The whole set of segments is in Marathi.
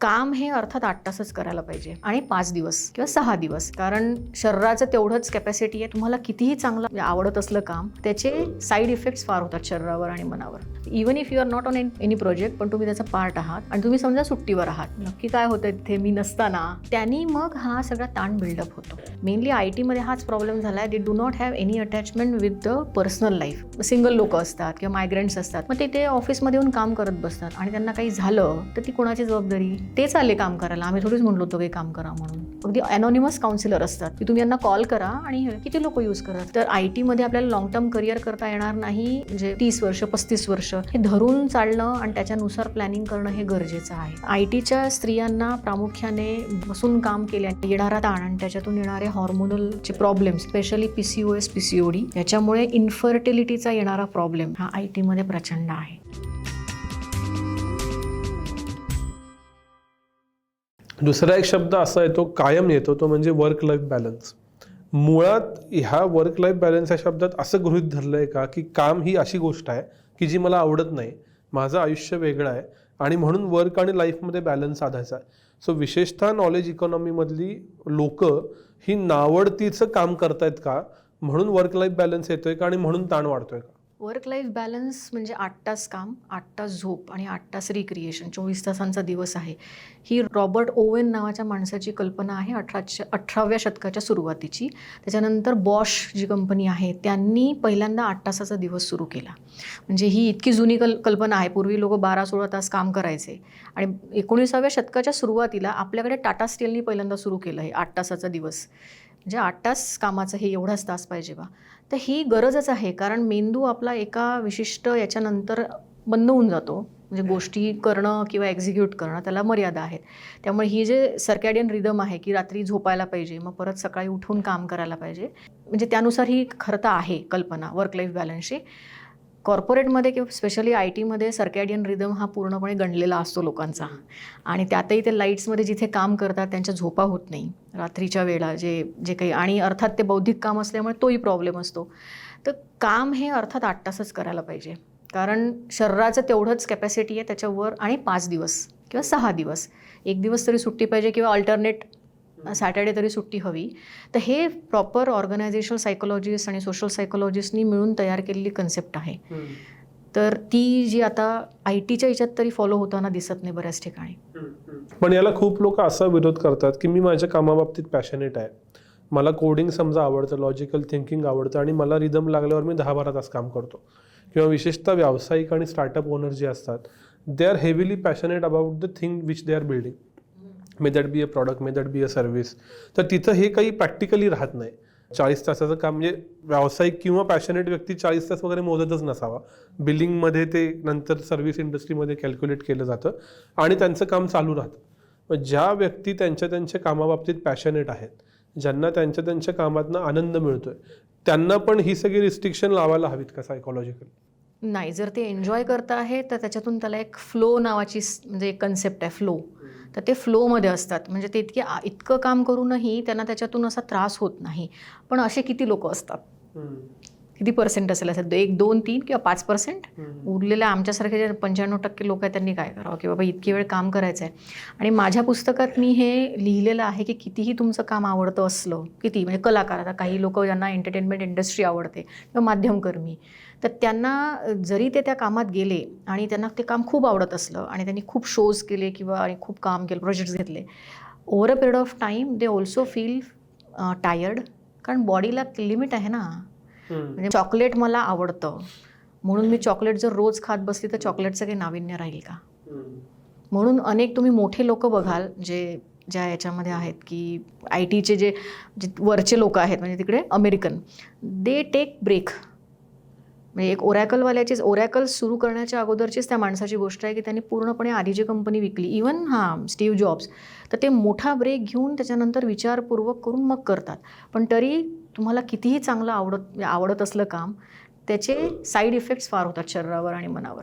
काम हे अर्थात आठ तासच करायला पाहिजे आणि पाच दिवस किंवा सहा दिवस. कारण शरीराचं तेवढंच कॅपॅसिटी आहे तुम्हाला कितीही चांगलं म्हणजे आवडत असलं काम त्याचे साईड इफेक्ट्स फार होतात शरीरावर आणि मनावर. Even if you are not on any project पण तुम्ही त्याचा पार्ट आहात आणि तुम्ही समजा सुट्टीवर आहात. नक्की काय होतं तिथे? मी नसताना. त्यांनी मग हा सगळा ताण बिल्डअप होतो. मेनली आय टीमध्ये हाच प्रॉब्लेम झाला आहे they do not have any attachment with the personal life single लोक असतात किंवा मायग्रंट्स असतात. मग ते ते ऑफिसमध्ये येऊन काम करत बसतात आणि त्यांना काही झालं तर ती कोणाची जबाबदारी? तेच आले काम करायला. आम्ही थोडीच म्हणलो होतो काही काम करा म्हणून. अगदी अनॉनिमस काउन्सिलर असतात. की तुम्ही यांना कॉल करा आणि हे किती लोक यूज करतात तर आय टीमध्ये आपल्याला लॉंग टर्म करिअर करता येणार नाही. म्हणजे तीस वर्ष पस्तीस वर्ष हे धरून चालणं आणि त्याच्यानुसार प्लॅनिंग करणं हे गरजेचं आहे. आय टीच्या स्त्रियांना प्रामुख्याने बसून काम केल्या येणारा ताण आणि त्याच्यातून येणारे हॉर्मोनलचे problem specially P C O S P C O D याच्यामुळे इन्फर्टिलिटीचा येणारा प्रॉब्लेम हा आय टीमध्ये प्रचंड आहे. दुसरा एक शब्द असा येतो कायम येतो तो म्हणजे वर्क लाईफ बॅलन्स मुळात ह्या वर्क लाईफ बॅलन्स या शब्दात असं गृहित धरलं आहे का की काम ही अशी गोष्ट आहे की जी मला आवडत नाही माझं आयुष्य वेगळं आहे आणि म्हणून वर्क आणि लाईफमध्ये बॅलन्स साधायचा आहे. सो विशेषतः नॉलेज इकॉनॉमीमधली लोक ही नावडतीचं काम करतायत का म्हणून वर्क लाईफ बॅलन्स येतोय का आणि म्हणून ताण वाढतोय का? वर्क लाईफ बॅलन्स म्हणजे आठ तास काम आठ तास झोप आणि आठ तास रिक्रिएशन चोवीस तासांचा दिवस आहे. ही रॉबर्ट ओवेन नावाच्या माणसाची कल्पना आहे अठराशे अठराव्या शतकाच्या सुरुवातीची. त्याच्यानंतर बॉश जी कंपनी आहे त्यांनी पहिल्यांदा आठ तासाचा दिवस सुरू केला. म्हणजे ही इतकी जुनी कल कल्पना आहे. पूर्वी लोक बारा सोळा तास काम करायचे. आणि एकोणीसाव्या शतकाच्या सुरुवातीला आपल्याकडे टाटा स्टीलनी पहिल्यांदा सुरू केलं आहे आठ तासाचा दिवस. म्हणजे आठ तास कामाचं हे एवढाच तास पाहिजे बा. तर ही गरजच आहे कारण मेंदू आपला एका विशिष्ट याच्यानंतर बंद होऊन जातो. म्हणजे गोष्टी करणं किंवा एक्झिक्यूट करणं त्याला मर्यादा आहेत. त्यामुळे ही जे सर्कॅडियन रिदम आहे की रात्री झोपायला पाहिजे मग परत सकाळी उठून काम करायला पाहिजे. म्हणजे त्यानुसार ही खरं तर आहे कल्पना वर्क लाईफ बॅलन्सची कॉर्पोरेटमध्ये किंवा स्पेशली आय टीमध्ये सर्कॅडियन रिदम हा पूर्णपणे गणलेला असतो लोकांचा. आणि त्यातही ते लाईट्समध्ये जिथे काम करतात त्यांच्या झोपा होत नाही. रात्रीच्या वेळा जे जे काही आणि अर्थात ते बौद्धिक काम असल्यामुळे तोही प्रॉब्लेम असतो. तर काम हे अर्थात आठ तासच करायला पाहिजे. कारण शरीराचं तेवढंच कॅपॅसिटी आहे त्याच्यावर आणि पाच दिवस किंवा सहा दिवस. एक दिवस तरी सुट्टी पाहिजे किंवा अल्टरनेट सॅटर्डे तरी सुट्टी हवी. तर हे प्रॉपर ऑर्गनायझेशनल सायकोलॉजिस्ट आणि सोशल सायकोलॉजिस्टनी मिळून तयार केलेली कन्सेप्ट आहे. तर ती जी आता आय टीच्या याच्यात तरी फॉलो होताना दिसत नाही बऱ्याच ठिकाणी. पण याला खूप लोक असा विरोध करतात की मी माझ्या कामाबाबतीत पॅशनेट आहे. मला कोडिंग समजा आवडतं लॉजिकल थिंकिंग आवडतं आणि मला रिदम लागल्यावर मी दहा बारा तास काम करतो. किंवा विशेषतः व्यावसायिक आणि स्टार्टअप ओनर जे असतात they are heavily passionate about the thing which they are building may that be a product may that be a service. तर तिथं हे काही प्रॅक्टिकली राहत नाही. चाळीस तासाचं काम म्हणजे व्यावसायिक किंवा पॅशनेट व्यक्ती चाळीस तास वगैरे मोजतच नसावा. बिलिंगमध्ये ते नंतर सर्व्हिस इंडस्ट्रीमध्ये कॅल्क्युलेट केलं जातं आणि त्यांचं काम चालू राहतं. मग ज्या व्यक्ती त्यांच्या त्यांच्या कामाबाबतीत पॅशनेट आहेत ज्यांना त्यांच्या त्यांच्या कामातनं आनंद मिळतोय त्यांना पण ही सगळी रिस्ट्रिक्शन लावायला हवीत का सायकोलॉजिकल नाही जर ते एन्जॉय करत आहे तर त्याच्यातून त्याला एक फ्लो नावाची म्हणजे एक कन्सेप्ट आहे फ्लो तर ते फ्लोमध्ये असतात. म्हणजे ते इतके इतकं काम करूनही त्यांना त्याच्यातून असा त्रास होत नाही. पण असे किती लोक असतात? किती पर्सेंट असेल असं एक दोन तीन किंवा पाच पर्सेंट उरलेल्या आमच्यासारखे जे पंच्याण्णव टक्के लोक आहेत त्यांनी काय करावं? की बाबा इतकी वेळ काम करायचं आहे आणि माझ्या पुस्तकात मी हे लिहिलेलं आहे की कितीही तुमचं काम आवडतं असलं किती म्हणजे कलाकार आता काही लोक ज्यांना एंटरटेनमेंट इंडस्ट्री आवडते किंवा माध्यमकर्मी तर त्यांना जरी ते त्या कामात गेले आणि त्यांना ते काम खूप आवडत असलं आणि त्यांनी खूप शोज केले किंवा आणि खूप काम केलं प्रोजेक्ट्स घेतले over a period of time they also feel tired कारण बॉडीला लिमिट आहे ना. म्हणजे चॉकलेट मला आवडतं. म्हणून मी चॉकलेट जर रोज खात बसली तर चॉकलेटचं काही नाविन्य राहील का? म्हणून अनेक तुम्ही मोठे लोक बघाल जे ज्या याच्यामध्ये आहेत की आय टीचे जे वरचे लोक आहेत म्हणजे तिकडे अमेरिकन दे टेक ब्रेक म्हणजे एक ओरॅकलवाल्याचीच ओरॅकल सुरू करण्याच्या अगोदरचीच त्या माणसाची गोष्ट आहे की त्यांनी पूर्णपणे आधी जी कंपनी विकली इवन हां स्टीव्ह जॉब्स तर ते मोठा ब्रेक घेऊन त्याच्यानंतर विचारपूर्वक करून मग करतात. पण तरी तुम्हाला कितीही चांगलं आवडत आवडत असलं काम त्याचे साईड इफेक्ट्स फार होतात शरीरावर आणि मनावर.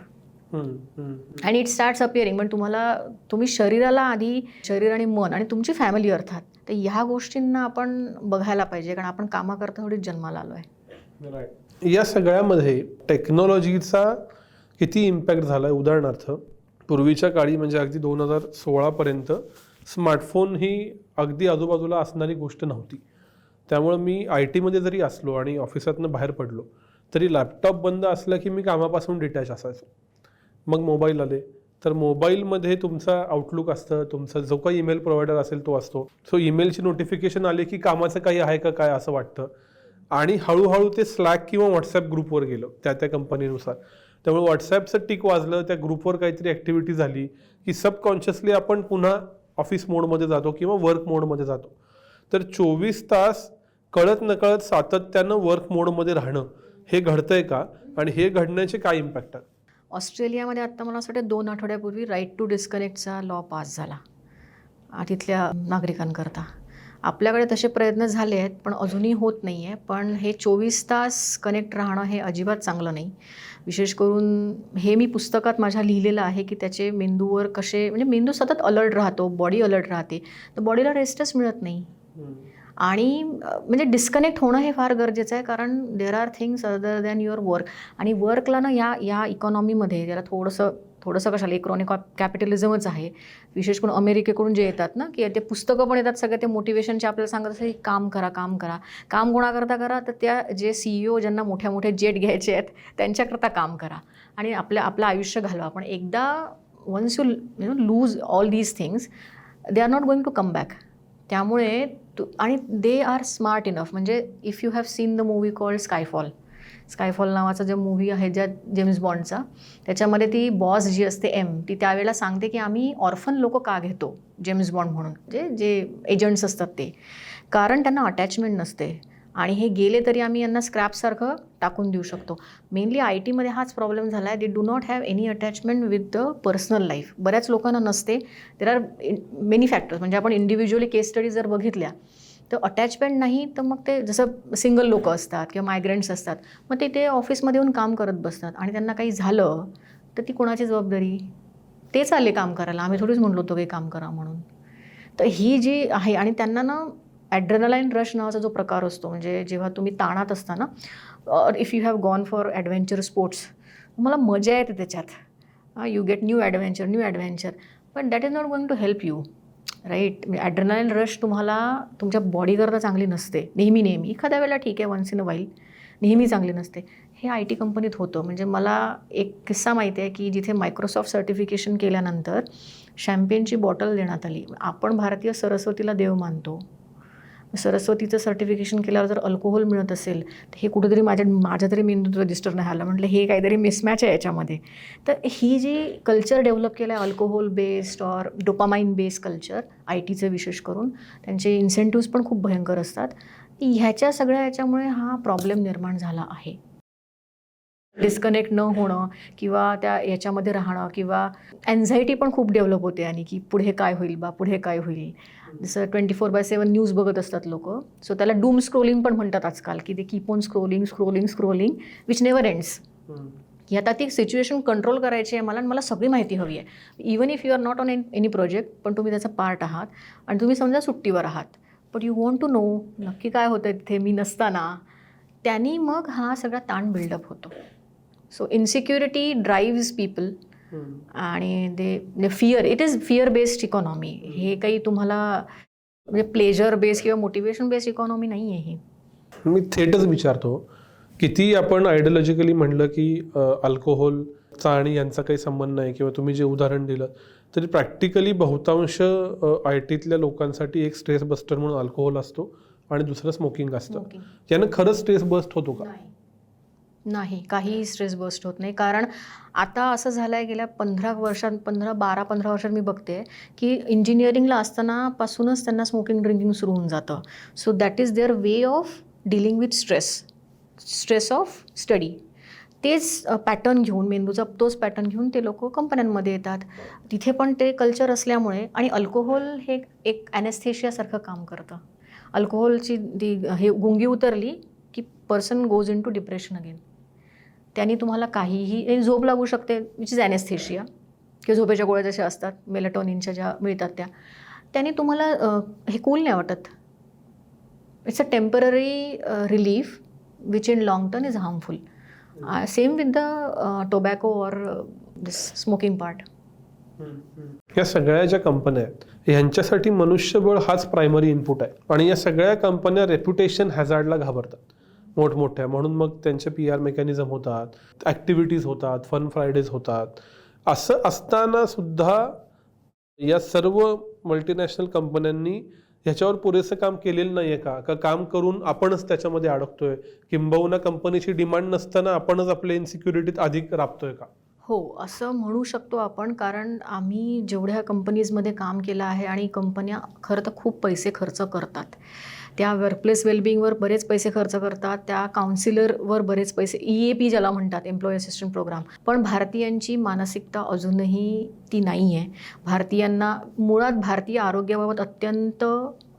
आणि इट स्टार्ट्स अपिअरिंग पण तुम्हाला तुम्ही शरीराला आधी शरीर आणि मन आणि तुमची फॅमिली अर्थात तर ह्या गोष्टींना आपण बघायला पाहिजे कारण आपण कामाकरता थोडीच जन्माला आलो आहे या सगळ्यामध्ये टेक्नॉलॉजीचा किती इम्पॅक्ट झाला आहे उदाहरणार्थ पूर्वीच्या काळी म्हणजे अगदी दोन हजार सोळापर्यंत स्मार्टफोन ही अगदी आजूबाजूला असणारी गोष्ट नव्हती. त्यामुळं मी आय टीमध्ये जरी असलो आणि ऑफिसातनं बाहेर पडलो तरी लॅपटॉप बंद असला की मी कामापासून डिटॅच असायचो. मग मोबाईल आले. तर मोबाईलमध्ये तुमचा आउटलुक असतं तुमचा जो काही ईमेल प्रोव्हायडर असेल तो असतो. सो ईमेलची नोटिफिकेशन आले की कामाचं काही आहे का काय असं वाटतं? आणि हळूहळू ते स्लॅक किंवा व्हॉट्सॲप ग्रुपवर गेलं त्या त्या कंपनीनुसार त्यामुळे व्हॉट्सॲपचं टिक वाजलं त्या ग्रुपवर काहीतरी ॲक्टिव्हिटी झाली की सबकॉन्शियसली आपण पुन्हा ऑफिस मोडमध्ये जातो किंवा वर्क मोडमध्ये जातो. तर चोवीस तास कळत नकळत सातत्यानं वर्क मोडमध्ये राहणं हे घडतंय का? आणि हे घडण्याचे काय इम्पॅक्ट आहेत? ऑस्ट्रेलियामध्ये आत्ता मला असं वाटतं दोन आठवड्यापूर्वी राईट टू डिस्कनेक्टचा लॉ पास झाला. तिथल्या नागरिकांकरता. आपल्याकडे तसे प्रयत्न झाले आहेत पण अजूनही होत नाही आहे पण हे चोवीस तास कनेक्ट राहणं हे अजिबात चांगलं नाही. विशेष करून हे मी पुस्तकात माझ्या लिहिलेलं आहे की त्याचे मेंदूवर कसे म्हणजे मेंदू सतत अलर्ट राहतो बॉडी अलर्ट राहते. तर बॉडीला रेस्टच मिळत नाही. आणि म्हणजे डिस्कनेक्ट होणं हे फार गरजेचं आहे कारण there are things other than your work आणि वर्कला ना या या इकॉनॉमीमध्ये त्याला थोडंसं थोडंसं कशाला इक्रॉनिक कॅपिटलिझमच आहे. विशेष करून अमेरिकेकडून जे येतात ना की ते पुस्तकं पण येतात सगळ्या ते मोटिवेशनचे आपल्याला सांगत असं की काम करा काम करा. काम कोणाकरता करा तर त्या जे सी ई ओ ज्यांना मोठ्या मोठ्या जेट घ्यायचे आहेत त्यांच्याकरता काम करा. आणि आपल्या आपलं आयुष्य घालवा. पण एकदा once you you know lose all these things they are not going to come back त्यामुळे तू आणि दे आर स्मार्ट इनफ म्हणजे if you have seen the movie called Skyfall Skyfall नावाचा जो मूव्ही आहे ज्या जेम्स बॉन्डचा त्याच्यामध्ये ती बॉस जी असते एम ती त्यावेळेला सांगते की आम्ही ऑर्फन लोक का घेतो? जेम्स बॉन्ड म्हणून. जे जे एजंट्स असतात ते. कारण त्यांना अटॅचमेंट नसते. आणि हे गेले तरी आम्ही यांना स्क्रॅपसारखं टाकून देऊ शकतो. मेनली आय टीमध्ये हाच प्रॉब्लेम झाला आहे they do not have any attachment with the personal life बऱ्याच लोकांना नसते. देर आर मेनी फॅक्टर्स म्हणजे आपण इंडिव्हिज्युअली केस स्टडी जर बघितल्या तर अटॅचमेंट नाही तर मग ते जसं सिंगल लोक असतात किंवा मायग्रंट्स असतात मग ते ते ऑफिसमध्ये येऊन काम करत बसतात. आणि त्यांना काही झालं तर ती कोणाची जबाबदारी? तेच आले काम करायला. आम्ही थोडीच म्हणलो होतो काही काम करा म्हणून. तर ही जी आहे आणि त्यांना ना ॲड्रेनलाईन रश नावाचा जो प्रकार असतो म्हणजे जेव्हा तुम्ही ताणात असता ना if you have gone for adventure sports तुम्हाला मजा येते त्याच्यात. You get new adventure new adventure पण that is not going to help you right म्हणजे रश तुम्हाला तुमच्या बॉडीकरता चांगली नसते. नेहमी नेहमी. एखाद्या वेळेला ठीक आहे वन्स इन अ वाईल नेहमी चांगली नसते. हे आय टी कंपनीत होतं. म्हणजे मला एक किस्सा माहिती आहे की जिथे मायक्रोसॉफ्ट सर्टिफिकेशन केल्यानंतर शॅम्पेनची बॉटल देण्यात आली. आपण भारतीय सरस्वतीला देव मानतो. सरस्वतीचं सर्टिफिकेशन केल्यावर जर अल्कोहोल मिळत असेल तर हे कुठेतरी माझ्या माझ्या तरी मेंदूत रजिस्टर नाही आलं. म्हटलं हे काहीतरी मिसमॅच आहे याच्यामध्ये. तर ही जी कल्चर डेव्हलप केलं आहे alcohol based or dopamine based culture I टीचं विशेष करून त्यांचे इन्सेंटिव्ज पण खूप भयंकर असतात. ह्याच्या सगळ्या याच्यामुळे हा प्रॉब्लेम निर्माण झाला आहे. डिस्कनेक्ट न होणं किंवा त्या याच्यामध्ये राहणं किंवा अँझायटी पण खूप डेव्हलप होते आणि की पुढे काय होईल बा पुढे काय होईल. जसं twenty four by seven news बघत असतात लोक. सो त्याला डूम स्क्रोलिंग पण म्हणतात आजकाल की ते keep on scrolling scrolling scrolling which never ends की आता ती सिच्युएशन कंट्रोल करायची आहे मला आणि मला सगळी माहिती हवी आहे. Even if you are not on an any project पण तुम्ही त्याचा पार्ट आहात आणि तुम्ही समजा सुट्टीवर आहात. But you want to know नक्की काय होतं तिथे मी नसताना. त्यांनी मग हा सगळा ताण बिल्डअप होतो. सो इन्सिक्युरिटी ड्राईव्ज पीपल आणि they fear it is fear based economy हे काही तुम्हाला म्हणजे प्लेजर बेस्ड किंवा मोटिवेशन बेस्ड इकॉनॉमी नाही आहे ही. मी थेटच विचारतो किती आपण आयडियोलॉजिकली म्हणलं की अल्कोहोलचा आणि यांचा काही संबंध नाही किंवा तुम्ही जे उदाहरण दिलं तरी प्रॅक्टिकली बहुतांश आय टीतल्या लोकांसाठी एक स्ट्रेस बस्टर म्हणून अल्कोहोल असतो आणि दुसरं स्मोकिंग असतं. यानं खरंच स्ट्रेस बस्ट होतो का? नाही काहीही स्ट्रेस बस्ट होत नाही. कारण आता असं झालं आहे गेल्या पंधरा वर्षात पंधरा बारा पंधरा वर्षात मी बघते की इंजिनिअरिंगला असतानापासूनच त्यांना स्मोकिंग ड्रिंकिंग सुरू होऊन जातं. So that is their way of dealing with stress stress of study तेच पॅटर्न घेऊन मेंदूचा तोच पॅटर्न घेऊन ते लोक कंपन्यांमध्ये येतात. तिथे पण ते कल्चर असल्यामुळे आणि अल्कोहोल हे एक ॲनेस्थेशियासारखं काम करतं. अल्कोहोलची ती हे गुंगी उतरली की person goes into depression again त्यांनी तुम्हाला काहीही झोप लागू शकते विच इज ॲनेस्थेशिया किंवा झोपेच्या गोळ्या जशा असतात मेलेटॉनिनच्या ज्या मिळतात त्या. त्यांनी तुम्हाला हे कूल नाही वाटत. It's a temporary relief which in long turn is harmful same with the tobacco or this smoking part या सगळ्या ज्या कंपन्या आहेत यांच्यासाठी मनुष्यबळ हाच प्रायमरी इनपुट आहे. आणि या सगळ्या कंपन्या रेप्युटेशन हॅझार्डला घाबरतात. मोठमोठ्या म्हणून मग त्यांचे पी आर मेकॅनिझम होतात ॲक्टिव्हिटीज होतात फन फ्रायडेज होतात. असं असताना सुद्धा या सर्व मल्टीनॅशनल कंपन्यांनी ह्याच्यावर पुरेसं काम केलेलं नाही आहे का? का काम करून आपणच त्याच्यामध्ये अडकतोय? किंबहुना कंपनीची डिमांड नसताना आपणच आपल्या इन्सिक्युरिटीत अधिक राबतोय का? हो असं म्हणू शकतो आपण. कारण आम्ही जेवढ्या कंपनीजमध्ये काम केलं आहे आणि कंपन्या खरं तर खूप पैसे खर्च करतात. त्या वर्कप्लेस वेलबिंगवर बरेच पैसे खर्च करतात त्या काउन्सिलरवर बरेच पैसे ई ए पी ज्याला म्हणतात एम्प्लॉई असिस्टंट प्रोग्राम पण भारतीयांची मानसिकता अजूनही ती नाही आहे भारतीयांना मुळात भारतीय आरोग्याबाबत अत्यंत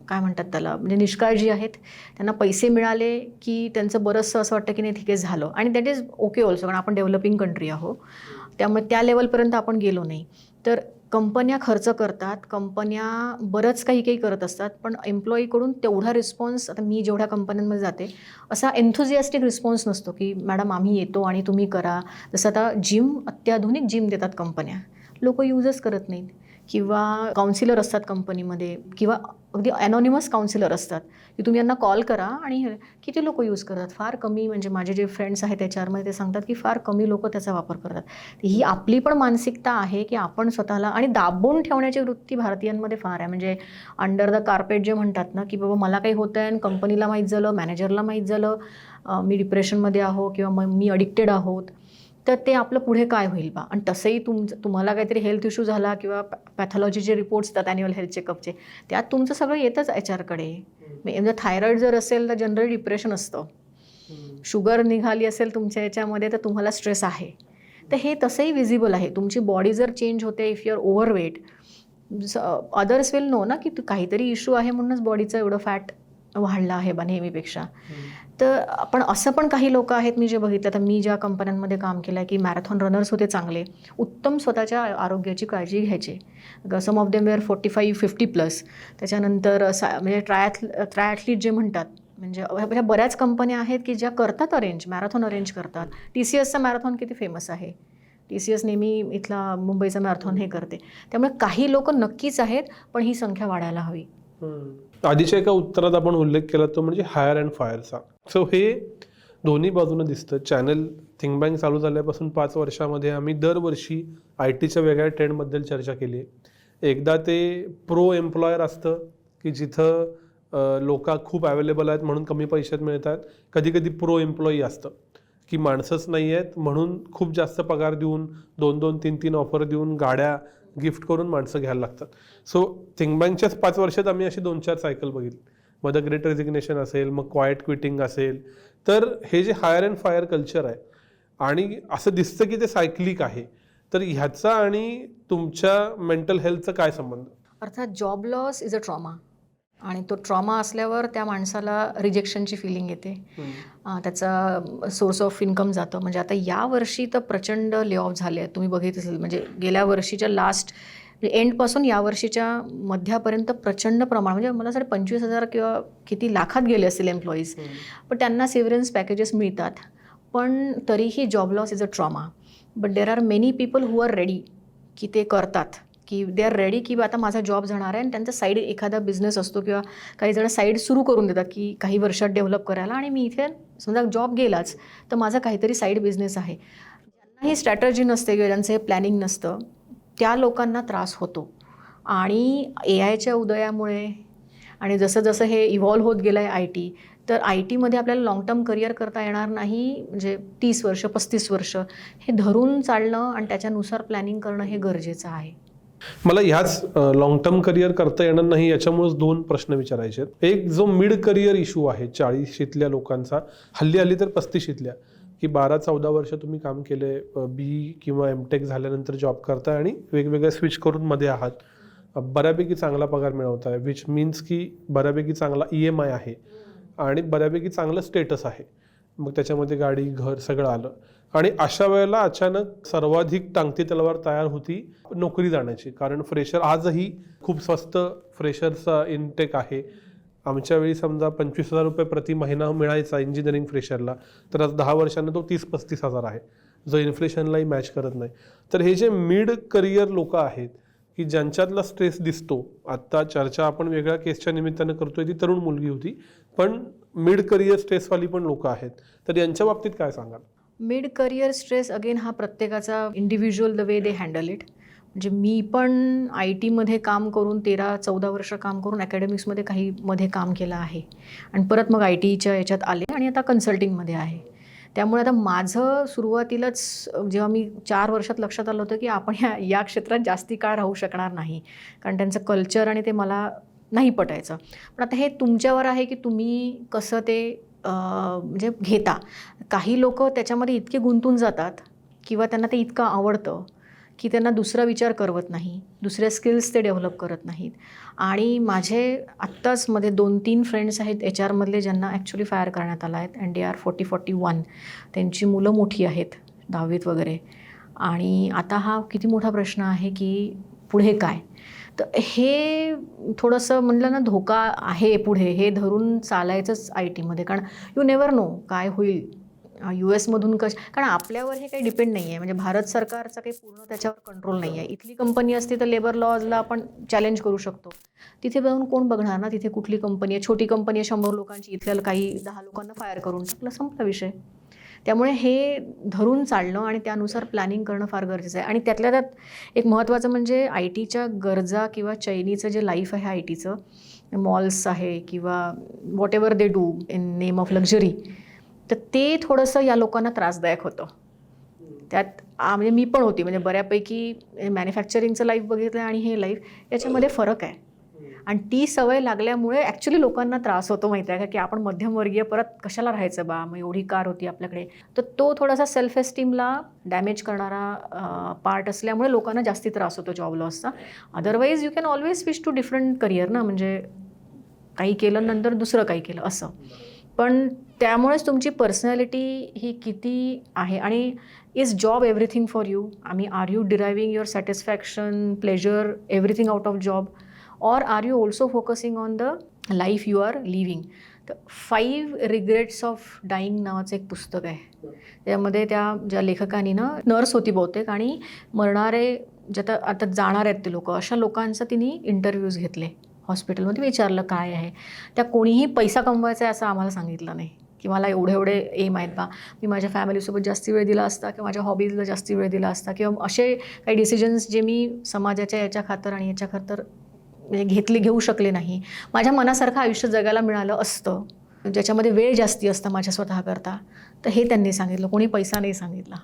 काय म्हणतात त्याला म्हणजे निष्काळजी आहेत. त्यांना पैसे मिळाले की त्यांचं बरंचसं असं वाटतं की नाही ठीक आहे झालं. आणि दॅट इज ओके ऑल्सो कारण आपण डेव्हलपिंग कंट्री आहो त्यामुळे त्या लेवलपर्यंत आपण गेलो नाही. तर कंपन्या खर्च करतात कंपन्या बरंच काही काही करत असतात पण एम्प्लॉईकडून तेवढा रिस्पॉन्स आता मी जेवढ्या कंपन्यांमध्ये जाते असा एन्थुझियास्टिक रिस्पॉन्स नसतो की मॅडम आम्ही येतो आणि तुम्ही करा. जसं आता जिम अत्याधुनिक जिम देतात कंपन्या. लोक यूजच करत नाहीत. किंवा काउन्सिलर असतात कंपनीमध्ये किंवा अगदी अनॉनिमस काउन्सिलर असतात की तुम्ही यांना कॉल करा आणि किती लोक यूज करतात? फार कमी म्हणजे माझे जे फ्रेंड्स आहेत त्याच्यामध्ये ते सांगतात की फार कमी लोक त्याचा वापर करतात. ही आपली पण मानसिकता आहे की आपण स्वतःला आणि दाबून ठेवण्याची वृत्ती भारतीयांमध्ये फार आहे. म्हणजे अंडर द कार्पेट जे म्हणतात ना की बाबा मला काही होतं आहे आणि कंपनीला माहीत झालं मॅनेजरला माहीत झालं मी डिप्रेशनमध्ये आहो किंवा मग मी अडिक्टेड आहोत. तर ते आपलं पुढे काय होईल बा? आणि तसंही तुम तुम्हाला काहीतरी हेल्थ इश्यू झाला किंवा पॅथॉलॉजीचे रिपोर्ट्स येतात ॲन्युअल हेल्थ चेकअपचे त्यात तुमचं सगळं येतच एच आरकडे म्हणजे थायरॉईड जर असेल तर जनरली डिप्रेशन असतं. शुगर निघाली असेल तुमच्या याच्यामध्ये तर तुम्हाला स्ट्रेस आहे. तर हे तसंही विजिबल आहे. तुमची बॉडी जर चेंज होते if your overweight others will know ना की तू काहीतरी इश्यू आहे म्हणूनच बॉडीचं एवढं फॅट वाढलं आहे बा नेहमीपेक्षा. तर पण असं पण काही लोक आहेत मी जे बघितलं तर मी ज्या कंपन्यांमध्ये काम केलं आहे की मॅरेथॉन रनर्स होते चांगले उत्तम स्वतःच्या आरोग्याची काळजी घ्यायचे. Some of them were forty five fifty plus त्याच्यानंतर सा म्हणजे ट्रायथ ट्रायथलीट जे म्हणतात म्हणजे ह्या बऱ्याच कंपन्या आहेत की ज्या करतात अरेंज मॅरेथॉन अरेंज करतात. टी सी एसचा मॅरेथॉन किती फेमस आहे? टी सी एस नेहमी इथला मुंबईचा मॅरेथॉन हे करते. त्यामुळे काही लोक नक्कीच आहेत पण ही संख्या वाढायला हवी. आधीच्या एका उत्तरात आपण उल्लेख केला तो म्हणजे हायर अँड फायरचा सो हे दोन्ही बाजूनं दिसतं. चॅनल थिंक बँक चालू झाल्यापासून पाच वर्षामध्ये आम्ही दरवर्षी आय टीच्या वेगळ्या ट्रेंडबद्दल चर्चा केली. आहे एकदा ते प्रो एम्प्लॉयर असतं की जिथं लोक खूप अवेलेबल आहेत म्हणून कमी पैशात मिळतात. कधी कधी प्रो एम्प्लॉई असतं की माणसंच नाही आहेत म्हणून खूप जास्त पगार देऊन दोन दोन तीन तीन ऑफर देऊन गाड्या गिफ्ट करून माणसं घ्यायला लागतात. सो थिंक बँकच्याच पाच वर्षात आम्ही अशी दोन चार सायकल बघितली. मग द ग्रेट रेजिग्नेशन असेल मग क्वायट क्विटिंग असेल. तर हे जे हायर अँड फायर कल्चर आहे आणि असं दिसतं की ते सायक्लिक आहे तर ह्याचा आणि तुमच्या मेंटल हेल्थचा काय संबंध? अर्थात job loss is a trauma आणि तो ट्रॉमा असल्यावर त्या माणसाला रिजेक्शनची फिलिंग येते. त्याचा सोर्स ऑफ इन्कम जातं. म्हणजे आता या वर्षी तर प्रचंड ले ऑफ झाले आहेत. तुम्ही बघित असेल. म्हणजे गेल्या वर्षीच्या लास्ट एंडपासून या वर्षीच्या मध्यापर्यंत प्रचंड प्रमाण म्हणजे मला वाटतं पंचवीस हजार किंवा किती लाखात गेले असतील एम्प्लॉईज पण त्यांना सेव्हरन्स पॅकेजेस मिळतात. पण तरीही job loss is a trauma but there are many people who are ready की ते करतात. की दे आर रेडी की बा आता माझा जॉब जाणार आहे आणि त्यांचा साईड एखादा बिझनेस असतो किंवा काही जण साईड सुरू करून देतात की काही वर्षात डेव्हलप करायला आणि मी इथे समजा जॉब गेलाच तर माझा काहीतरी साईड बिझनेस आहे. ज्यांना ही स्ट्रॅटर्जी नसते किंवा ज्यांचं हे प्लॅनिंग नसतं त्या लोकांना त्रास होतो. आणि ए आयच्या उदयामुळे आणि जसं जसं हे इव्हॉल्व होत गेलं आहे आय टी तर आय टीमध्ये आपल्याला लाँग टर्म करिअर करता येणार नाही म्हणजे तीस वर्ष पस्तीस वर्ष हे धरून चालणं आणि त्याच्यानुसार प्लॅनिंग करणं हे गरजेचं आहे. मला ह्याच लॉंग टर्म करिअर करता येणार नाही याच्यामुळेच दोन प्रश्न विचारायचे आहेत. एक जो मिड करिअर इश्यू आहे चाळीशीतल्या लोकांचा हल्ली हल्ली तर पस्तीशीतल्या. की बारा चौदा वर्ष तुम्ही काम केले बी किंवा एम टेक झाल्यानंतर जॉब करताय आणि वेगवेगळ्या स्विच करून मध्ये आहात. बऱ्यापैकी चांगला पगार मिळवताय विच मीन्स की बऱ्यापैकी चांगला ई एम आय आहे आणि बऱ्यापैकी चांगलं स्टेटस आहे. मग त्याच्यामध्ये गाडी घर सगळं आलं. आणि अशा वेळेला अचानक सर्वाधिक टांगती तलवार तयार होती नोकरी जाण्याची. कारण फ्रेशर आजही खूप स्वस्त फ्रेशरचा इनटेक आहे. आमच्या वेळी समजा पंचवीस हजार रुपये प्रति महिना मिळायचा इंजिनिअरिंग फ्रेशरला तर आज दहा वर्षांना तो तीस पस्तीस हजार आहे. जो इन्फ्लेशनलाही मॅच करत नाही. तर हे जे मिड करिअर लोक आहेत की ज्यांच्यातला स्ट्रेस दिसतो आत्ता चर्चा आपण वेगळ्या केसच्या निमित्तानं करतोय ती तरुण मुलगी होती पण मिड करिअर स्ट्रेसवाली पण लोक आहेत. तर यांच्या बाबतीत काय सांगाल? मिड करिअर स्ट्रेस अगेन हा प्रत्येकाचा individual the way they handle it म्हणजे मी पण आय टीमध्ये काम करून तेरा चौदा वर्ष काम करून अकॅडमिक्समध्ये काही मध्ये काम केलं आहे. आणि परत मग आय टीच्या याच्यात आले आणि आता कन्सल्टिंगमध्ये आहे. त्यामुळे आता माझं सुरुवातीलाच जेव्हा मी चार वर्षात लक्षात आलं होतं की आपण ह्या या क्षेत्रात जास्ती काळ राहू शकणार नाही. कारण त्यांचं कल्चर आणि ते मला नाही पटायचं. पण आता हे तुमच्यावर आहे की तुम्ही कसं ते म्हणजे घेता? काही लोक त्याच्यामध्ये इतके गुंतून जातात किंवा त्यांना ते इतकं आवडतं. की त्यांना दुसरा विचार करवत नाही दुसऱ्या स्किल्स ते डेव्हलप करत नाहीत. आणि माझे आत्ताच मध्ये दोन तीन फ्रेंड्स आहेत एच आरमधले ज्यांना ॲक्च्युली फायर करण्यात आला आहेत and they are forty forty one त्यांची मुलं मोठी आहेत दहावीत वगैरे. आणि आता हा किती मोठा प्रश्न आहे की पुढे काय? तर हे थोडंसं म्हणलं ना धोका आहे पुढे. हे धरून चालायचंच आय टीमध्ये कारण यू नेवर नो काय होईल. यू एसमधून कश कारण आपल्यावर हे काही डिपेंड नाही आहे म्हणजे भारत सरकारचा काही पूर्ण त्याच्यावर कंट्रोल नाही आहे इथली कंपनी असती तर लेबर लॉजला आपण चॅलेंज करू शकतो. तिथे जाऊन कोण बघणार ना? तिथे कुठली कंपनी आहे? छोटी कंपनी आहे शंभर लोकांची. इथल्या काही दहा लोकांना फायर करून टाकलं संपला विषय. त्यामुळे हे धरून चालणं आणि त्यानुसार प्लॅनिंग करणं फार गरजेचं आहे. आणि त्यातल्या त्यात एक महत्त्वाचं म्हणजे आय टीच्या गरजा किंवा चैनीचं जे लाईफ आहे आय टीचं मॉल्स आहे किंवा whatever they do in name of luxury तर ते थोडंसं या लोकांना त्रासदायक होतं. त्यात म्हणजे मी पण होती. म्हणजे बऱ्यापैकी मॅन्युफॅक्चरिंगचं लाईफ बघितलं आणि हे लाईफ याच्यामध्ये फरक आहे. आणि ती सवय लागल्यामुळे ॲक्च्युली लोकांना त्रास होतो माहिती आहे का? की आपण मध्यमवर्गीय परत कशाला राहायचं बा? मग एवढी कार होती आपल्याकडे. तर तो थोडासा सेल्फ एस्टीमला डॅमेज करणारा पार्ट असल्यामुळे लोकांना जास्ती त्रास होतो job लॉसचा otherwise you can always wish to different career ना? म्हणजे काही केलं नंतर दुसरं काही केलं असं. पण त्यामुळेच तुमची पर्सनॅलिटी ही किती आहे? आणि is job everything for you आम्ही are you deriving your satisfaction pleasure everything out of job or are you also focusing on the life you are living तर फाईव्ह रिग्रेट्स ऑफ डाईंग नावाचं एक पुस्तक आहे. त्यामध्ये त्या ज्या लेखकानी ना नर्स होती बहुतेक आणि मरणारे जे आता आता जाणार आहेत ते लोक अशा लोकांचा तिने इंटरव्ह्यूज घेतले. हॉस्पिटलमध्ये विचारलं काय आहे? त्या कोणीही पैसा कमवायचा आहे असं आम्हाला सांगितलं नाही. की मला एवढे एवढे एम आहेत बा मी माझ्या फॅमिलीसोबत जास्ती वेळ दिला असता किंवा माझ्या हॉबीजला जास्ती वेळ दिला असता किंवा असे काही डिसिजन्स जे मी समाजाच्या याच्या खातर आणि याच्या खातर म्हणजे घेतले घेऊ शकले नाही. माझ्या मनासारखं आयुष्य जगायला मिळालं असतं. ज्याच्यामध्ये वेळ जास्ती असतं माझ्या स्वतःकरता. तर हे त्यांनी सांगितलं. कोणी पैसा नाही सांगितला.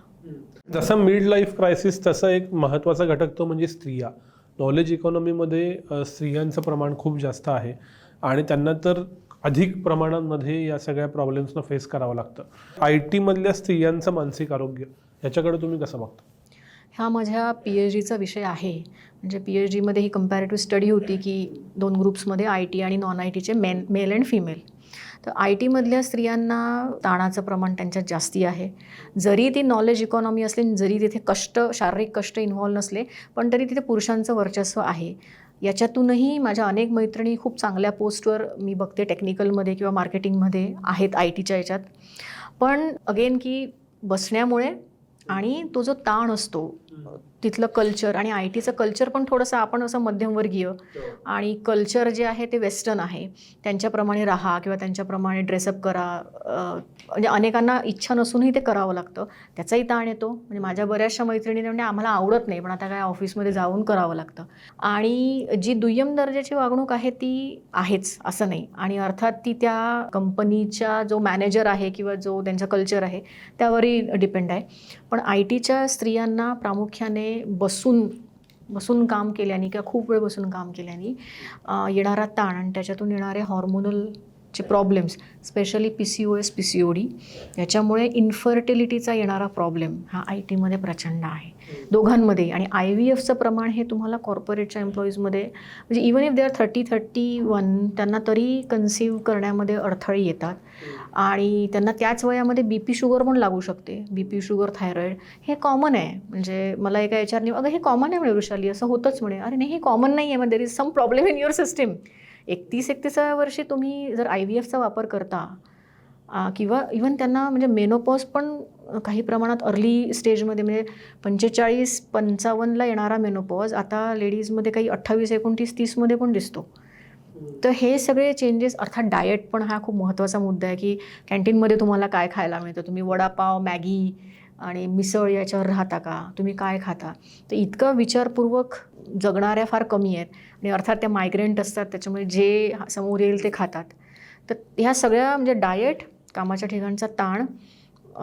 जसं मिड लाईफ क्रायसिस तसा एक महत्त्वाचा घटक तो म्हणजे स्त्रिया. नॉलेज इकॉनॉमीमध्ये स्त्रियांचं प्रमाण खूप जास्त आहे. आणि त्यांना तर अधिक प्रमाणामध्ये या सगळ्या प्रॉब्लेम्सना फेस करावं लागतं. आय टीमधल्या स्त्रियांचं मानसिक आरोग्य याच्याकडे तुम्ही कसं बघता? हा माझ्या पी एच डीचा विषय आहे. म्हणजे पी एच डीमध्ये ही कम्पॅरेटिव्ह स्टडी होती की दोन ग्रुप्समध्ये आय टी आणि नॉन आय टीचे मेन मेल अँड फिमेल तर आय टीमधल्या स्त्रियांना ताणाचं प्रमाण त्यांच्यात जास्ती आहे. जरी ती नॉलेज इकॉनॉमी असली जरी तिथे कष्ट शारीरिक कष्ट इन्व्हॉल्व नसले पण तरी तिथे पुरुषांचं वर्चस्व आहे. याच्यातूनही माझ्या अनेक मैत्रिणी खूप चांगल्या पोस्टवर मी बघते टेक्निकलमध्ये किंवा मार्केटिंगमध्ये आहेत आय टीच्या याच्यात. पण अगेन की बसण्यामुळे आणि तो जो ताण असतो तिथलं कल्चर आणि आय टीचं कल्चर पण थोडंसं आपण असं मध्यमवर्गीय आणि कल्चर जे आहे ते वेस्टर्न आहे. त्यांच्याप्रमाणे राहा किंवा त्यांच्याप्रमाणे ड्रेसअप करा. म्हणजे अनेकांना इच्छा नसूनही ते करावं लागतं. त्याचाही ताण येतो. म्हणजे माझ्या बऱ्याचशा मैत्रिणी म्हणजे आम्हाला आवडत नाही पण आता काय ऑफिसमध्ये जाऊन करावं लागतं. आणि जी दुय्यम दर्जाची वागणूक आहे ती आहेच असं नाही. आणि अर्थात ती त्या कंपनीच्या जो मॅनेजर आहे किंवा जो त्यांचा कल्चर आहे त्यावरही डिपेंड आहे. पण आय टीच्या स्त्रियांना प्रामुख्याने बसून बसून काम केल्याने किंवा खूप वेळ बसून काम केल्याने येणारा ताण आणि त्याच्यातून येणारे हॉर्मोनल चे problems specially P C O S P C O D याच्यामुळे इन्फर्टिलिटीचा येणारा प्रॉब्लेम हा आय टीमध्ये प्रचंड आहे. दोघांमध्ये आणि आय व्ही एफचं प्रमाण हे तुम्हाला कॉर्पोरेटच्या एम्प्लॉईजमध्ये म्हणजे even if they are thirty thirty one त्यांना तरी कन्सिव्ह करण्यामध्ये अडथळे येतात. आणि त्यांना त्याच वयामध्ये बी पी शुगर पण लागू शकते. बी पी शुगर थायरॉईड हे कॉमन आहे. म्हणजे मला एका याच्यावर अगं हे कॉमन आहे म्हणे वृषाली असं होतंच म्हणे. अरे नाही हे कॉमन नाही आहे मग there is some problem in your system एकतीस एकतीसाव्या वर्षी तुम्ही जर आय व्ही एफचा वापर करता किंवा इवन त्यांना म्हणजे मेनोपॉज पण काही प्रमाणात अर्ली स्टेजमध्ये म्हणजे पंचेचाळीस पंचावन्नला येणारा मेनोपॉज आता लेडीजमध्ये काही अठ्ठावीस एकोणतीस तीसमध्ये पण दिसतो. तर हे सगळे चेंजेस अर्थात डाएट पण हा खूप महत्त्वाचा मुद्दा आहे की कॅन्टीनमध्ये तुम्हाला काय खायला मिळतं? तुम्ही वडापाव मॅगी आणि मिसळ याच्यावर राहता का? तुम्ही काय खाता? तर इतकं विचारपूर्वक जगणाऱ्या फार कमी आहेत. आणि अर्थात त्या मायग्रेंट असतात त्याच्यामुळे जे समोर येईल ते खातात. तर ह्या सगळ्या म्हणजे डाएट कामाच्या ठिकाणचा ताण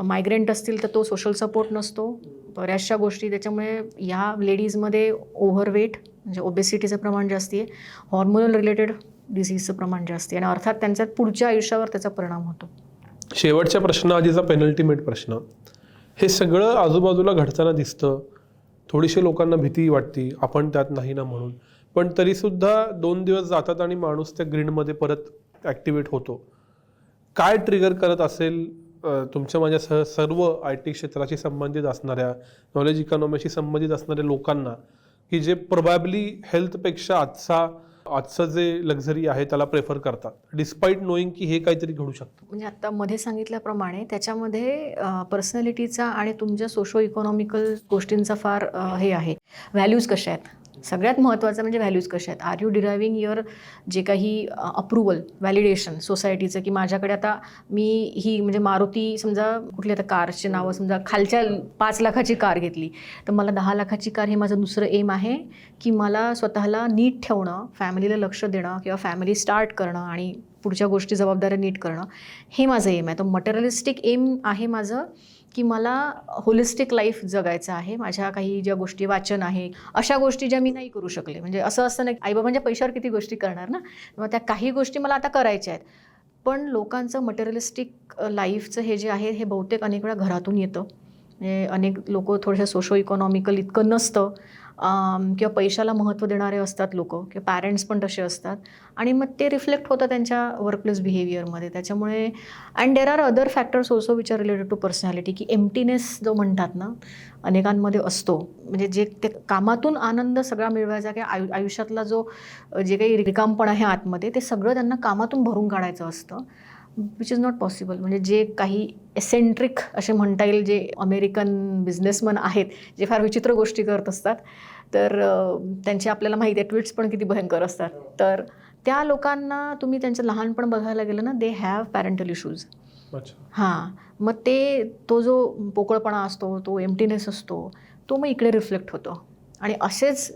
मायग्रेंट असतील तर तो सोशल सपोर्ट नसतो. बऱ्याचशा गोष्टी त्याच्यामुळे ह्या लेडीजमध्ये ओव्हरवेट म्हणजे ओबेसिटीचं प्रमाण जास्ती आहे. हॉर्मोनल रिलेटेड डिझीजचं प्रमाण जास्ती आहे. आणि अर्थात त्यांच्यात पुढच्या आयुष्यावर त्याचा परिणाम होतो. शेवटच्या प्रश्नाआधीचा पेनल्टीमेट प्रश्न. हे सगळं आजूबाजूला घडताना दिसतं. थोडीशी लोकांना भीती वाटते आपण त्यात नाही ना म्हणून. पण तरीसुद्धा दोन दिवस जातात आणि माणूस त्या ग्रीडमध्ये परत ॲक्टिवेट होतो. काय ट्रिगर करत असेल तुमच्या माझ्या सह सर्व आय टी क्षेत्राशी संबंधित असणाऱ्या नॉलेज इकॉनॉमीशी संबंधित असणाऱ्या लोकांना की जे प्रोबॅबली हेल्थपेक्षा आजचा आजचं जे लक्झरी आहे त्याला प्रेफर करतात. डिस्पाईट नोईंग की हे काहीतरी घडू शकतं. म्हणजे आत्ता मध्ये सांगितल्याप्रमाणे त्याच्यामध्ये पर्सनॅलिटीचा आणि तुमच्या सोशो इकॉनॉमिकल गोष्टींचा फार हे आहे. व्हॅल्यूज कशा आहेत? सगळ्यात महत्त्वाचं म्हणजे व्हॅल्यूज कशा आहेत? आर यू डिरायविंग युअर जे काही अप्रुव्हल व्हॅलिडेशन सोसायटीचं की माझ्याकडे आता मी ही म्हणजे मारुती समजा कुठली आता कारची नावं समजा खालच्या पाच लाखाची कार घेतली तर मला दहा लाखाची कार हे माझं दुसरं एम आहे की मला स्वतःला नीट ठेवणं फॅमिलीला लक्ष देणं किंवा फॅमिली स्टार्ट करणं आणि पुढच्या गोष्टी जबाबदाऱ्या नीट करणं हे माझं एम आहे. तर मटेरियलिस्टिक एम आहे माझं. की मला होलिस्टिक लाईफ जगायचं आहे माझ्या काही ज्या गोष्टी वाचन आहे अशा गोष्टी ज्या मी नाही करू शकले. म्हणजे असं असतं आई बाबांच्या पैशावर किती गोष्टी करणार ना? मग त्या काही गोष्टी मला आता करायच्या आहेत. पण लोकांचं मटेरियलिस्टिक लाईफचं हे जे आहे हे बहुतेक अनेक वेळा घरातून येतं. म्हणजे अनेक लोक थोडंसं सोशो इकॉनॉमिकल इतकं नसतं. किंवा पैशाला महत्त्व देणारे असतात लोक किंवा पॅरेंट्स पण तसे असतात. आणि मग ते रिफ्लेक्ट होतं त्यांच्या वर्कप्लेस बिहेवियरमध्ये त्याच्यामुळे and there are other factors also which are related to personality की एम्प्टीनेस जो म्हणतात ना अनेकांमध्ये असतो. म्हणजे जे ते कामातून आनंद सगळा मिळवायचा किंवा आयु आयुष्यातला जो जे काही रिकामपण आहे आतमध्ये ते सगळं त्यांना कामातून भरून काढायचं असतं. विच इज नॉट पॉसिबल म्हणजे जे काही एसेंट्रिक असे म्हणता येईल जे अमेरिकन बिझनेसमन आहेत जे फार विचित्र गोष्टी करत असतात तर त्यांचे आपल्याला माहिती आहे ट्विट्स पण किती भयंकर असतात. तर त्या लोकांना तुम्ही त्यांचं लहानपण बघायला गेलं ना दे हॅव पॅरेंटल इश्यूज अच्छा. हां. मग ते तो जो पोकळपणा असतो तो एम्प्टीनेस असतो तो मग इकडे रिफ्लेक्ट होतो. आणि असेच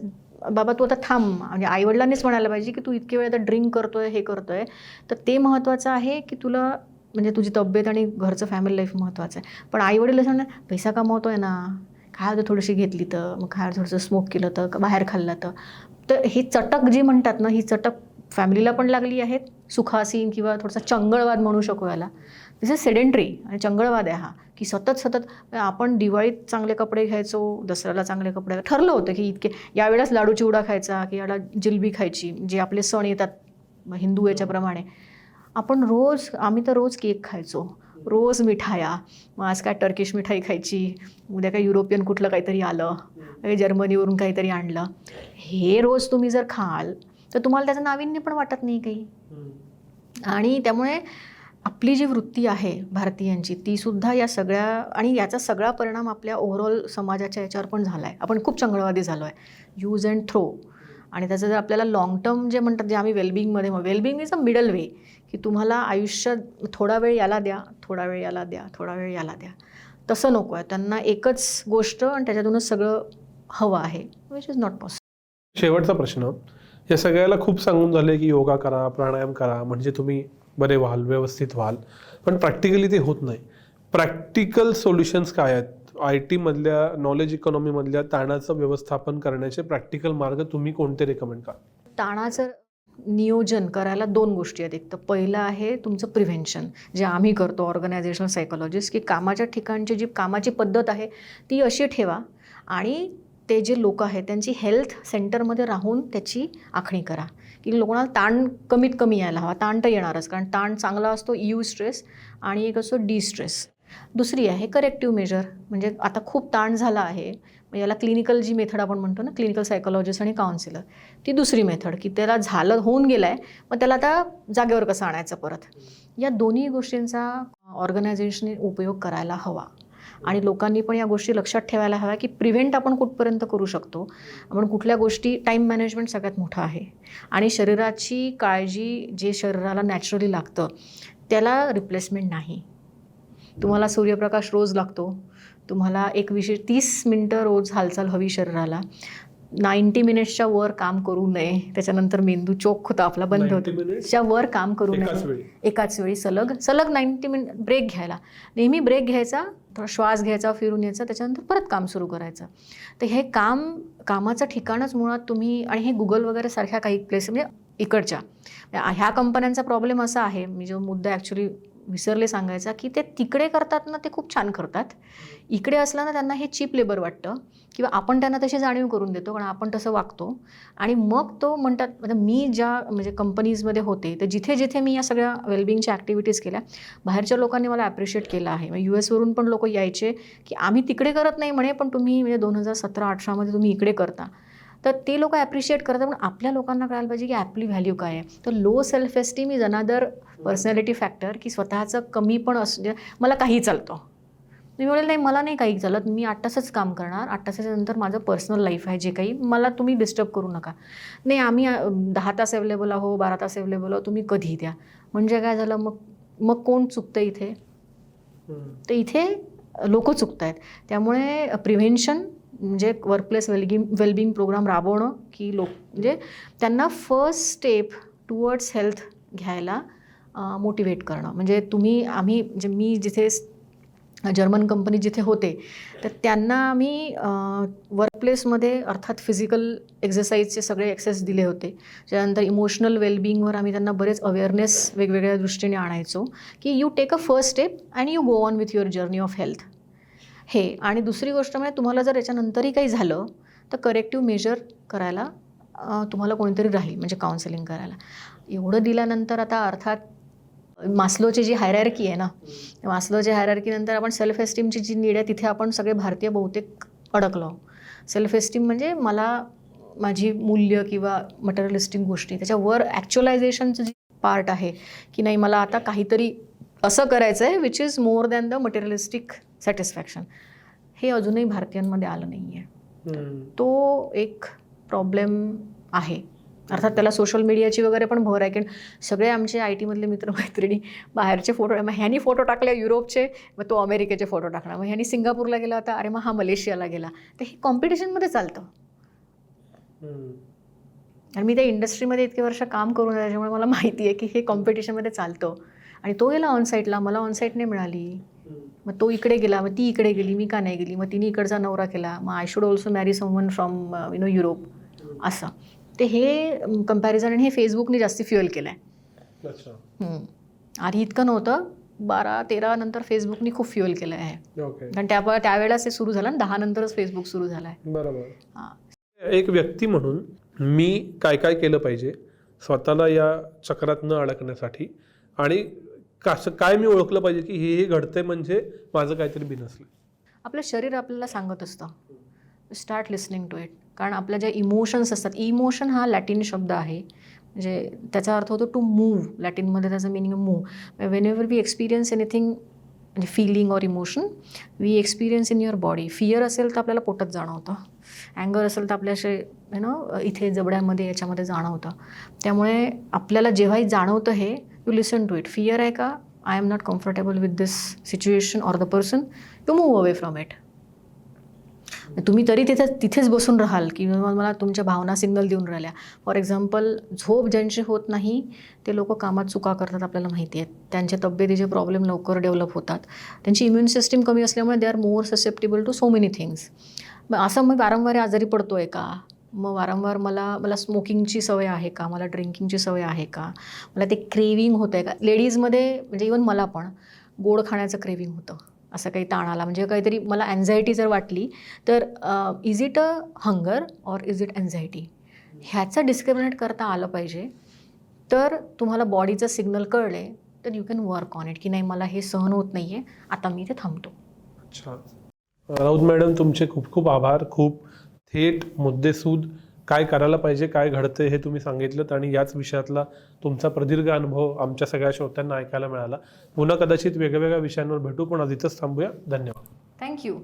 बाबा तू आता थांब. म्हणजे आईवडिलांनीच म्हणायला पाहिजे की तू इतके वेळ आता ड्रिंक करतोय हे करतोय. तर ते महत्त्वाचं आहे की तुला म्हणजे तुझी तब्येत आणि घरचं फॅमिली लाईफ महत्त्वाचं आहे. पण आईवडील असं म्हणणार पैसा कमावतोय ना. काय होतं थोडीशी घेतली तर? मग काय थोडंसं स्मोक केलं तर? का बाहेर खाल्लं तर? तर ही चटक जी म्हणतात ना ही चटक फॅमिलीला पण लागली आहेत. सुखासीन किंवा थोडासा चंगळवाद म्हणू शकू याला. दिस इज सेडेंटरी आणि चंगळवाद आहे हा. की सतत सतत आपण दिवाळीत चांगले कपडे घ्यायचो दसऱ्याला चांगले कपडे ठरलं होतं की इतके यावेळेस लाडू चिवडा खायचा की याला जिलबी खायची जे आपले सण येतात हिंदू याच्याप्रमाणे. आपण रोज आम्ही तर रोज केक खायचो. रोज मिठाया मग आज काय टर्किश मिठाई खायची उद्या काय युरोपियन कुठलं काहीतरी आलं काही जर्मनीवरून काहीतरी आणलं. हे रोज तुम्ही जर खाल तर तुम्हाला त्याचं नाविन्य पण वाटत नाही काही. आणि त्यामुळे आपली जी वृत्ती आहे भारतीयांची ती सुद्धा या सगळ्या आणि याचा सगळा परिणाम आपल्या ओव्हरऑल समाजाच्या याच्यावर पण झाला आहे आपण खूप चंगळवादी झालो आहे यूज अँड थ्रो आणि त्याचं जर आपल्याला लाँग टर्म जे म्हणतात जे आम्ही वेलबिंगमध्ये wellbeing is a middle way की तुम्हाला आयुष्य थोडा वेळ याला द्या थोडा वेळ याला द्या थोडा वेळ याला द्या. तसं नको आहे त्यांना एकच गोष्ट आणि त्याच्यातूनच सगळं हवं आहे विच इज नॉट पॉसिबल शेवटचा प्रश्न. या सगळ्याला खूप सांगून झाले की योगा करा प्राणायाम करा. म्हणजे तुम्ही बरे व्हाल व्यवस्थित व्हाल. पण प्रॅक्टिकली ते होत नाही. प्रॅक्टिकल सोल्युशन्स काय आहेत? आय टीमधल्या नॉलेज इकॉनॉमीमधल्या ताणाचं व्यवस्थापन करण्याचे प्रॅक्टिकल मार्ग तुम्ही कोणते रेकमेंड करा ताणाचं नियोजन करायला दोन गोष्टी आहेत. एक तर पहिलं आहे तुमचं प्रिव्हेन्शन जे आम्ही करतो ऑर्गनायझेशनल सायकोलॉजिस्ट की कामाच्या ठिकाणची जी कामाची पद्धत आहे ती अशी ठेवा. आणि ते जे लोक आहेत त्यांची हेल्थ सेंटरमध्ये राहून त्याची आखणी करा. की लोकांना ताण कमीत कमी यायला हवा ताण तर येणारच कारण ताण चांगला असतो यू स्ट्रेस आणि एक असतो डी स्ट्रेस दुसरी आहे करेक्टिव्ह मेजर म्हणजे आता खूप ताण झाला आहे. मग याला क्लिनिकल जी मेथड आपण म्हणतो ना क्लिनिकल सायकोलॉजिस्ट आणि काउन्सिलर ती दुसरी मेथड की त्याला झालं होऊन गेलं आहे मग त्याला आता जागेवर कसं आणायचं परत? या दोन्ही गोष्टींचा ऑर्गनायझेशनने उपयोग करायला हवा. आणि लोकांनी पण या गोष्टी लक्षात ठेवायला हव्या की प्रिव्हेंट आपण कुठपर्यंत करू शकतो. आपण कुठल्या गोष्टी टाईम मॅनेजमेंट सगळ्यात मोठा आहे. आणि शरीराची काळजी जे शरीराला नॅचरली लागतं त्याला रिप्लेसमेंट नाही. तुम्हाला सूर्यप्रकाश रोज लागतो. तुम्हाला एक विशेष तीस मिनटं रोज हालचाल हवी शरीराला. नाईन्टी मिनिट्सच्या वर काम करू नये. त्याच्यानंतर मेंदू चोख होता आपला बंद 90 होतो? च्या वर काम करू नये. एकाच वेळी. सलग सलग नाईन्टी मिनिट ब्रेक घ्यायला. नेहमी ब्रेक घ्यायचा थोडा श्वास घ्यायचा फिरून यायचा त्याच्यानंतर परत काम सुरू करायचं. तर हे काम कामाचं ठिकाणच मुळात तुम्ही आणि हे गुगल वगैरे सारख्या काही प्लेस म्हणजे इकडच्या. ह्या कंपन्यांचा प्रॉब्लेम असा आहे. मी जो मुद्दा ॲक्च्युली विसरले सांगायचा की ते तिकडे करतात ना ते खूप छान करतात. इकडे असलं ना त्यांना हे चीप लेबर वाटतं किंवा आपण त्यांना तशी जाणीव करून देतो कारण आपण तसं वागतो. आणि मग तो म्हणतात म्हणजे मी ज्या म्हणजे कंपनीजमध्ये होते तर जिथे जिथे मी या सगळ्या वेलबिंगच्या ॲक्टिव्हिटीज केल्या बाहेरच्या लोकांनी मला ॲप्रिशिएट केलं आहे. म्हणजे यू एसवरून पण लोक यायचे की आम्ही तिकडे करत नाही म्हणे पण तुम्ही म्हणजे दोन हजार सतरा अठरामध्ये तुम्ही इकडे करता. तर ते लोक ॲप्रिशिएट करतात. पण आपल्या लोकांना कळायला पाहिजे की आपली व्हॅल्यू काय आहे. तर low self esteem is another personality factor की स्वतःचं कमी पण असू मला काही चालतं. मी म्हणेल नाही मला नाही काही चालत. मी आठ तासच काम करणार. आठ तासाच्या नंतर माझं पर्सनल लाईफ आहे जे काही. मला तुम्ही डिस्टर्ब करू नका. नाही आम्ही दहा तास अवेलेबल आहो बारा तास अवेलेबल आहो. तुम्ही कधी द्या. म्हणजे काय झालं? मग मग कोण चुकतं इथे. तर इथे लोक चुकत आहेत त्यामुळे प्रिव्हेन्शन म्हणजे वर्कप्लेस वेलगिंग वेलबिंग प्रोग्राम राबवणं की लोक म्हणजे त्यांना फर्स्ट स्टेप टुवर्ड्स हेल्थ घ्यायला मोटिवेट करणं. म्हणजे तुम्ही आम्ही म्हणजे मी जिथे जर्मन कंपनी जिथे होते तर त्यांना आम्ही वर्कप्लेसमध्ये अर्थात फिजिकल एक्सरसाइजचे सगळे एक्सेस दिले होते. त्यानंतर इमोशनल वेलबिंगवर आम्ही त्यांना बरेच अवेअरनेस वेगवेगळ्या दृष्टीने आणायचो की you take a first step and you go on with your journey of health हे. आणि दुसरी गोष्ट म्हणजे तुम्हाला जर याच्यानंतरही काही झालं तर करेक्टिव्ह मेजर करायला तुम्हाला कोणीतरी राहील म्हणजे काउन्सिलिंग करायला. एवढं दिल्यानंतर आता अर्थात मास्लोची जी हायरॅर्की आहे ना मास्लोच्या हायरॅर्कीनंतर आपण सेल्फ एस्टीमची जी नीड आहे तिथे आपण सगळे भारतीय बहुतेक अडकलो. सेल्फ एस्टीम म्हणजे मला माझी मूल्य किंवा मटेरियलिस्टिक गोष्टी त्याच्यावर ॲक्च्युलायझेशनचं जी पार्ट आहे की नाही मला आता काहीतरी असं करायचं आहे which is more than the materialistic satisfaction हे अजूनही भारतीयांमध्ये आलं नाही आहे. तो एक प्रॉब्लेम आहे. अर्थात त्याला सोशल मीडियाची वगैरे पण भर आहे की सगळे आमचे आय टीमधले मित्रमैत्रिणी बाहेरचे फोटो मग ह्यानी फोटो टाकले युरोपचे मग तो अमेरिकेचे फोटो टाकणार मग ह्यानी सिंगापूरला गेला होता अरे मग हा मलेशियाला गेला. तर हे कॉम्पिटिशनमध्ये चालतं. आणि मी त्या इंडस्ट्रीमध्ये इतके वर्ष काम करून त्याच्यामुळे मला माहिती आहे की हे कॉम्पिटिशनमध्ये चालतं. आणि तो गेला ऑनसाईटला मला ऑनसाईट नाही मिळाली. मग तो इकडे गेला मग ती इकडे गेली मी का नाही गेली? मग तिने इकडचा नवरा केला. मग I should also marry someone from you know Europe असं. ते हे कंपॅरिझन आणि हे फेसबुकने जास्ती फ्युअल केलं आहे अच्छा आधी इतकं नव्हतं. बारा तेरा नंतर फेसबुकने खूप फ्युअल केलं आहे ओके कारण त्या त्यावेळेलाच ते सुरू झालं ना दहा नंतरच फेसबुक सुरू झालं आहे बरोबर. हां. एक व्यक्ती म्हणून मी काय काय केलं पाहिजे? स्वतःला या चक्रात न अडकण्यासाठी आणि कसं काय मी ओळखलं पाहिजे की हे हे घडतंय म्हणजे माझं काहीतरी बिनसलं. आपलं शरीर आपल्याला सांगत असतं. स्टार्ट लिसनिंग टू इट कारण आपल्या ज्या इमोशन्स असतात इमोशन हा लॅटिन शब्द आहे. म्हणजे त्याचा अर्थ होतो टू मूव्ह लॅटिनमध्ये त्याचं meaning move whenever we experience anything म्हणजे feeling or emotion we experience in your body fear असेल तर आपल्याला पोटात जाणवतं. अँगर असेल तर आपल्या असे यु नो इथे जबड्यामध्ये याच्यामध्ये जाणवतं. त्यामुळे आपल्याला जेव्हाही जाणवतं हे you listen to it fear आहे का? I am not comfortable with this situation or the person you move away from it तुम्ही तरी तिथे तिथेच बसून राहाल की मला तुमच्या भावना सिग्नल देऊन राहिल्या. फॉर एक्झाम्पल झोप ज्यांची होत नाही ते लोक कामात चुका करतात आपल्याला माहिती आहेत त्यांच्या तब्येतीचे प्रॉब्लेम लवकर डेव्हलप होतात. त्यांची इम्युन सिस्टीम कमी असल्यामुळे they are more susceptible to so many things मग असं मग वारंवार आजारी पडतो आहे का? मग वारंवार मला मला स्मोकिंगची सवय आहे का? मला ड्रिंकिंगची सवय आहे का? मला ते क्रेविंग होतं आहे का? लेडीजमध्ये म्हणजे इवन मला पण गोड खाण्याचं क्रेविंग होतं. असं काही ताण आला म्हणजे काहीतरी मला अँझायटी जर वाटली तर is it a hunger or is it anxiety ह्याचं डिस्क्रिमिनेट करता आलं पाहिजे. तर तुम्हाला बॉडीचं सिग्नल कळले तर you can work on it की नाही मला हे सहन होत नाही आहे आता मी ते थांबतो. अच्छा. राऊत मॅडम तुमचे खूप खूप आभार. खूप थेट मुद्देसूद काय करायला पाहिजे काय घडतं हे तुम्ही सांगितलं आणि याच विषयातला तुमचा प्रदीर्घ अनुभव आमच्या सगळ्या श्रोत्यांना ऐकायला मिळाला. पुन्हा कदाचित वेगवेगळ्या विषयांवर भेटू पण आज इथंच थांबूया. धन्यवाद. थँक्यू